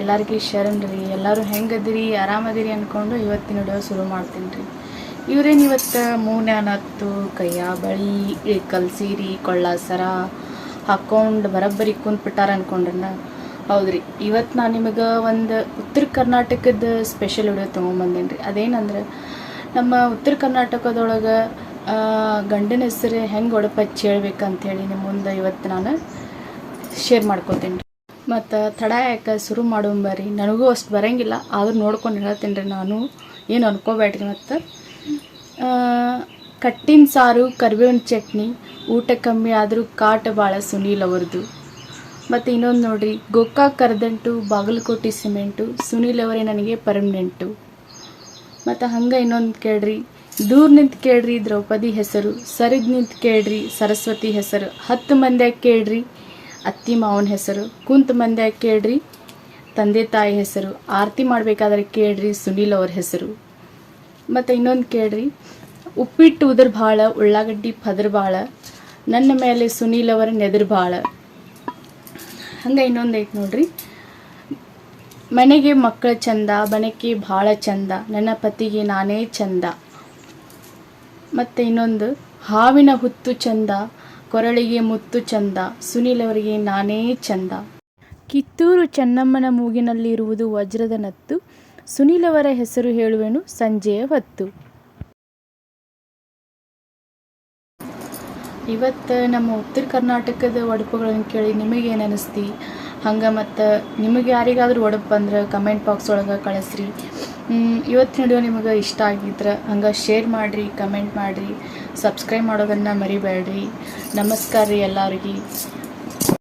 ಎಲ್ಲರಿಗೂ ಶರಣ್ ರೀ ಎಲ್ಲರೂ ಹೆಂಗದಿರಿ? ಆರಾಮದಿರಿ ಅಂದ್ಕೊಂಡು ಇವತ್ತಿನ ವಿಡಿಯೋ ಶುರು ಮಾಡ್ತೀನಿ ರೀ ಇವ್ರೇನು ಇವತ್ತು ಮೂನ್ಯಾನ ಹತ್ತು ಕೈಯ ಬಳಿ ಇಳ್ಕಲ್ ಸೀರೆ, ಕೊಳ್ಳ ಸರ ಹಾಕ್ಕೊಂಡು ಬರೋಬ್ಬರಿ ಕುಂತ್ಬಿಟ್ಟಾರ ಅನ್ಕೊಂಡ್ರನ್ನ ಹೌದ್ರಿ. ಇವತ್ತು ನಾನು ನಿಮಗೆ ಒಂದು ಉತ್ತರ ಕರ್ನಾಟಕದ ಸ್ಪೆಷಲ್ ವಿಡಿಯೋ ತೊಗೊಂಬಂದೇನಿ ರೀ ಅದೇನಂದ್ರೆ, ನಮ್ಮ ಉತ್ತರ ಕರ್ನಾಟಕದೊಳಗೆ ಗಂಡನ ಹೆಸರು ಹೆಂಗೆ ಒಡಪಚ್ಚಿ ಹೇಳ್ಬೇಕಂಥೇಳಿ ನಿಮ್ಮ ಮುಂದೆ ಇವತ್ತು ನಾನು ಶೇರ್ ಮಾಡ್ಕೋತೀನಿ ಮತ್ತು ತಡ ಯಾಕೆ ಶುರು ಮಾಡೋಂಬರಿ ನನಗೂ ಅಷ್ಟು ಬರೋಂಗಿಲ್ಲ, ಆದರೂ ನೋಡ್ಕೊಂಡು ಹೇಳ್ತೀನಿ ರೀ ನಾನು. ಏನು ಅನ್ಕೋಬೇಡ್ರಿ ಮತ್ತು? ಕಟ್ಟಿನ ಸಾರು, ಕರಿಬೇವಿನ ಚಟ್ನಿ, ಊಟ ಕಮ್ಮಿ ಆದರೂ ಕಾಟ ಭಾಳ ಸುನೀಲ್ ಅವರದು. ಮತ್ತು ಇನ್ನೊಂದು ನೋಡ್ರಿ, ಗೋಕಾಕ್ ಕರೆದಂಟು, ಬಾಗಲಕೋಟೆ ಸಿಮೆಂಟು, ಸುನೀಲ್ ಅವರೇ ನನಗೆ ಪರ್ಮನೆಂಟು ಮತ್ತು ಹಂಗೆ ಇನ್ನೊಂದು ಕೇಳ್ರಿ, ದೂರ ನಿಂತು ಕೇಳ್ರಿ ದ್ರೌಪದಿ ಹೆಸರು, ಸರಿದು ನಿಂತು ಕೇಳ್ರಿ ಸರಸ್ವತಿ ಹೆಸರು. ಹತ್ತು ಮಂದ್ಯಾಗ ಕೇಳ್ರಿ ಅತ್ತಿ ಮಾವನ ಹೆಸರು. ಕುಂತ ಮಂದ್ಯಾಗ ಕೇಳ್ರಿ. ತಂದೆ ತಾಯಿ ಹೆಸರು. ಆರತಿ ಮಾಡಬೇಕಾದ್ರೆ ಕೇಳ್ರಿ ಸುನೀಲ್ ಅವ್ರ ಹೆಸರು. ಮತ್ತು ಇನ್ನೊಂದು ಕೇಳ್ರಿ. ಉಪ್ಪಿಟ್ಟು ಉದ್ರ ಭಾಳ, ಉಳ್ಳಾಗಡ್ಡಿ ಪದ್ರ ಭಾಳ. ನನ್ನ ಮೇಲೆ ಸುನೀಲ್ ಅವರ ನೆದರ್ ಭಾಳ. ಹಂಗೆ ಇನ್ನೊಂದು ಐತೆ ನೋಡ್ರಿ. ಮನೆಗೆ ಮಕ್ಕಳ ಚಂದ ಬನಕ್ಕೆ ಭಾಳ ಚಂದ, ನನ್ನ ಪತಿಗೆ ನಾನೇ ಚಂದ. ಮತ್ತು ಇನ್ನೊಂದು, ಹಾವಿನ ಹುತ್ತು ಚಂದ ಕೊರಳಿಗೆ ಮುತ್ತು ಚಂದ, ಸುನೀಲ್ ಅವರಿಗೆ ನಾನೇ ಚಂದ. ಕಿತ್ತೂರು ಚೆನ್ನಮ್ಮನ ಮೂಗಿನಲ್ಲಿರುವುದು ವಜ್ರದ ನತ್ತು, ಸುನೀಲ್ ಅವರ ಹೆಸರು ಹೇಳುವೆನು ಸಂಜೆಯ ಹೊತ್ತು. ಇವತ್ತು ನಮ್ಮ ಉತ್ತರ ಕರ್ನಾಟಕದ ಒಡಪುಗಳನ್ನು ಕೇಳಿ ನಿಮಗೇನು ಅನಿಸ್ತಿ ಹಂಗೆ ಮತ್ತು ನಿಮಗೆ ಯಾರಿಗಾದರೂ ಒಡಪು ಅಂದ್ರೆ ಕಮೆಂಟ್ ಬಾಕ್ಸ್ ಒಳಗೆ ಕಳಿಸ್ರಿ. ಇವತ್ತಿನ ವಿಡಿಯೋ ನಿಮಗೆ ಇಷ್ಟ ಆಗಿದ್ರೆ ಹಂಗೆ ಶೇರ್ ಮಾಡಿರಿ ಕಮೆಂಟ್ ಮಾಡಿರಿ ಸಬ್ಸ್ಕ್ರೈಬ್ ಮಾಡೋದನ್ನು ಮರಿಬೇಡ್ರಿ. ನಮಸ್ಕಾರ ರೀ ಎಲ್ಲರಿಗೆ.